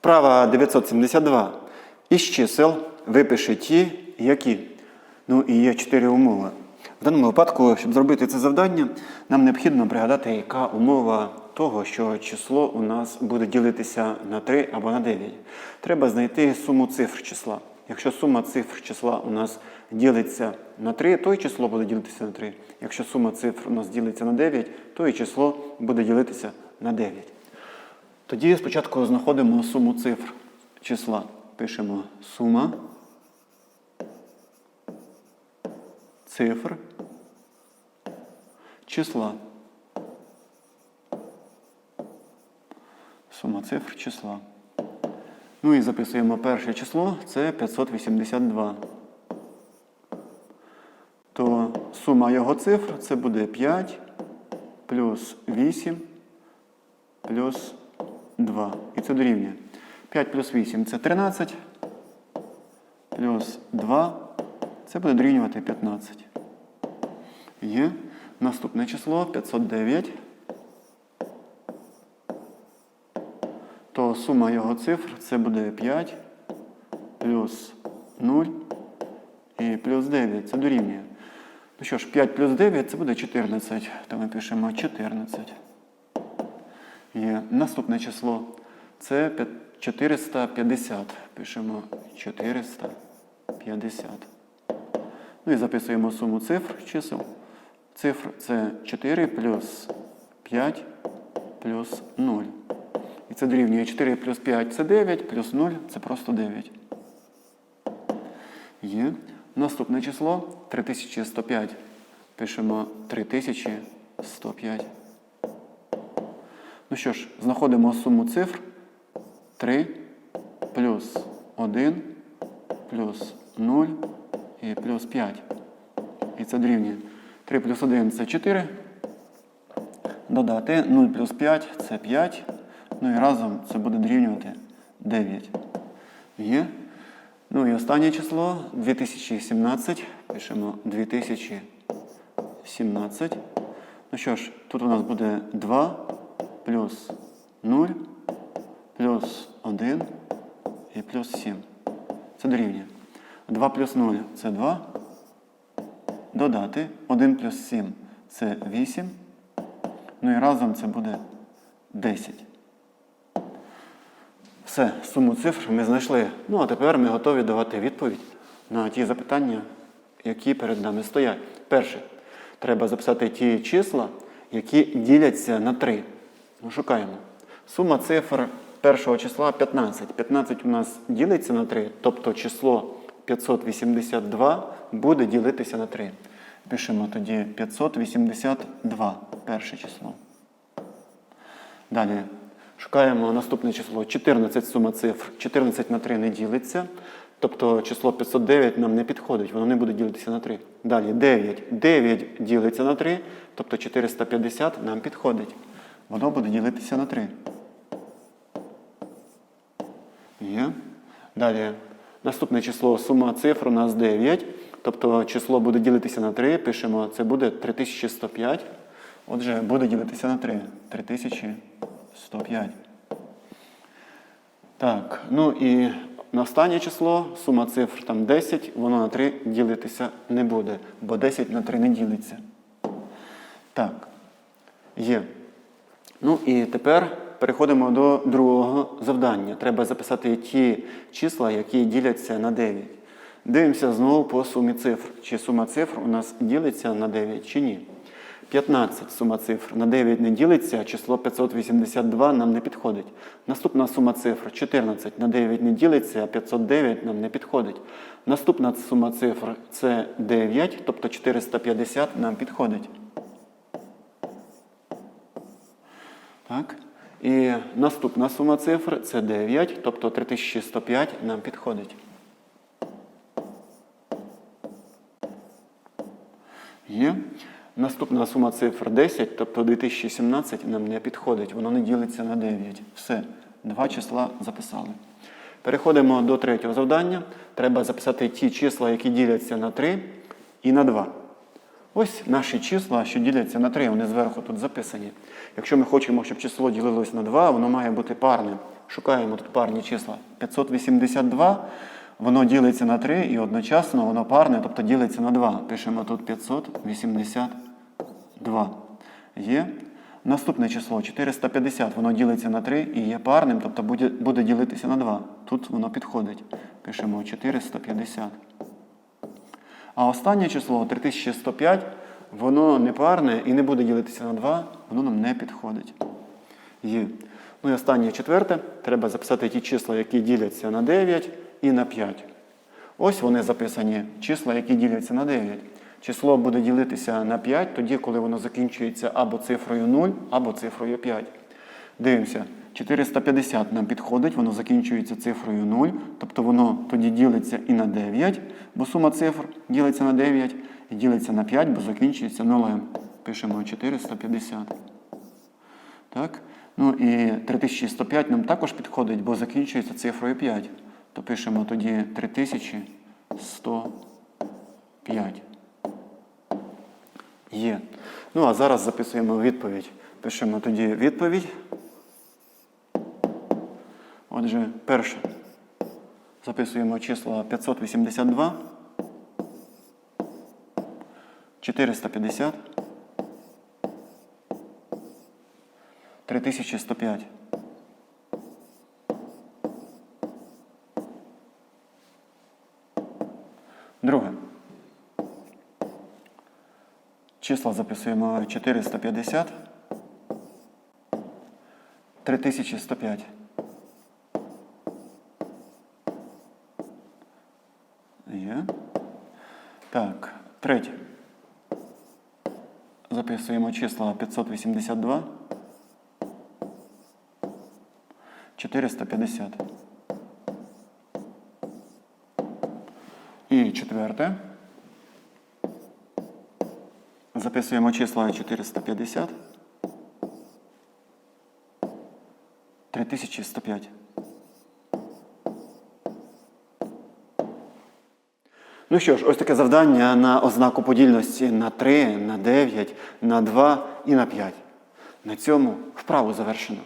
Вправа 972. Із чисел випиши ті, які. Ну і є чотири умови. В даному випадку, щоб зробити це завдання, нам необхідно пригадати, яка умова того, що число у нас буде ділитися на 3 або на 9. Треба знайти суму цифр числа. Якщо сума цифр числа у нас ділиться на 3, то і число буде ділитися на 3. Якщо сума цифр у нас ділиться на 9, то і число буде ділитися на 9. Тоді спочатку знаходимо суму цифр числа. Пишемо сума цифр числа. Сума цифр числа. Ну і записуємо перше число, це 582. То сума його цифр це буде 5 плюс 8 плюс 2. І це дорівнює. 5 плюс 8 це 13. Плюс 2. Це буде дорівнювати 15. Є. Наступне число 509. То сума його цифр це буде 5 плюс 0 і плюс 9. Це дорівнює. Ну що ж, 5 плюс 9 це буде 14. То ми пишемо 14. Є наступне число. Це 450. Пишемо 450. Ну і записуємо суму цифр чисел. Цифр це 4 плюс 5 плюс 0. І це дорівнює 4 плюс 5 це 9, плюс 0 це просто 9. Є. Наступне число 3105. Пишемо 3105. Що ж, знаходимо суму цифр 3 плюс 1 плюс 0 і плюс 5. І це дорівнює. 3 плюс 1 це 4. Додати 0 плюс 5 це 5. Ну і разом це буде дорівнювати 9. Є. Ну і останнє число 2017. Пишемо 2017. Ну що ж, тут у нас буде 2 плюс 0 плюс 1 і плюс 7. Це дорівнює. 2 плюс 0 це 2. Додати 1 плюс 7 це 8. Ну і разом це буде 10. Все, суму цифр ми знайшли. Ну а тепер ми готові давати відповідь на ті запитання, які перед нами стоять. Перше, треба записати ті числа, які діляться на 3. Шукаємо. Сума цифр першого числа 15. 15 у нас ділиться на 3, тобто число 582 буде ділитися на 3. Пишемо тоді 582 перше число. Далі шукаємо наступне число 14 сума цифр. 14 на 3 не ділиться. Тобто число 509 нам не підходить, воно не буде ділитися на 3. Далі 9. 9 ділиться на 3, тобто 450 нам підходить. Воно буде ділитися на 3. Є. Далі наступне число сума цифр у нас 9. Тобто число буде ділитися на 3. Пишемо, це буде 3105. Отже, буде ділитися на 3. 3105. Так, ну і на останнє число сума цифр там 10, воно на 3 ділитися не буде, бо 10 на 3 не ділиться. Так, є. Ну і тепер переходимо до другого завдання. Треба записати ті числа, які діляться на 9. Дивимося знову по сумі цифр. Чи сума цифр у нас ділиться на 9 чи ні. 15 сума цифр на 9 не ділиться, число 582 нам не підходить. Наступна сума цифр 14 на 9 не ділиться, а 509 нам не підходить. Наступна сума цифр це 9, тобто 450 нам підходить. Так. І наступна сума цифр це 9, тобто 3105 нам підходить. Є. Наступна сума цифр 10, тобто 2017 нам не підходить, воно не ділиться на 9. Все, два числа записали. Переходимо до третього завдання. Треба записати ті числа, які діляться на 3 і на 2. Ось наші числа, що діляться на 3, вони зверху тут записані. Якщо ми хочемо, щоб число ділилось на 2, воно має бути парним. Шукаємо тут парні числа. 582, воно ділиться на 3 і одночасно воно парне, тобто ділиться на 2. Пишемо тут 582. Є. Наступне число 450, воно ділиться на 3 і є парним, тобто буде ділитися на 2. Тут воно підходить. Пишемо 450. А останнє число 3105, воно не парне і не буде ділитися на 2, воно нам не підходить. Є. Ну і останнє четверте, треба записати ті числа, які діляться на 9 і на 5. Ось вони записані, числа, які діляться на 9. Число буде ділитися на 5 тоді, коли воно закінчується або цифрою 0, або цифрою 5. Дивимося, 450 нам підходить, воно закінчується цифрою 0, тобто воно тоді ділиться і на 9, бо сума цифр ділиться на 9, і ділиться на 5, бо закінчується 0. Пишемо 450. Так? Ну і 3105 нам також підходить, бо закінчується цифрою 5. То пишемо тоді 3105. Є. Ну а зараз записуємо відповідь. Пишемо тоді відповідь. Отже, перше. Записуємо числа 582, 450, 3105. Друге. Числа записуємо 450, 3105. Є. Так, третє. Записуємо числа 582, 450. І четверте. Записуємо числа 450, 3105. Ну що ж, ось таке завдання на ознаку подільності на 3, на 9, на 2 і на 5. На цьому вправу завершено.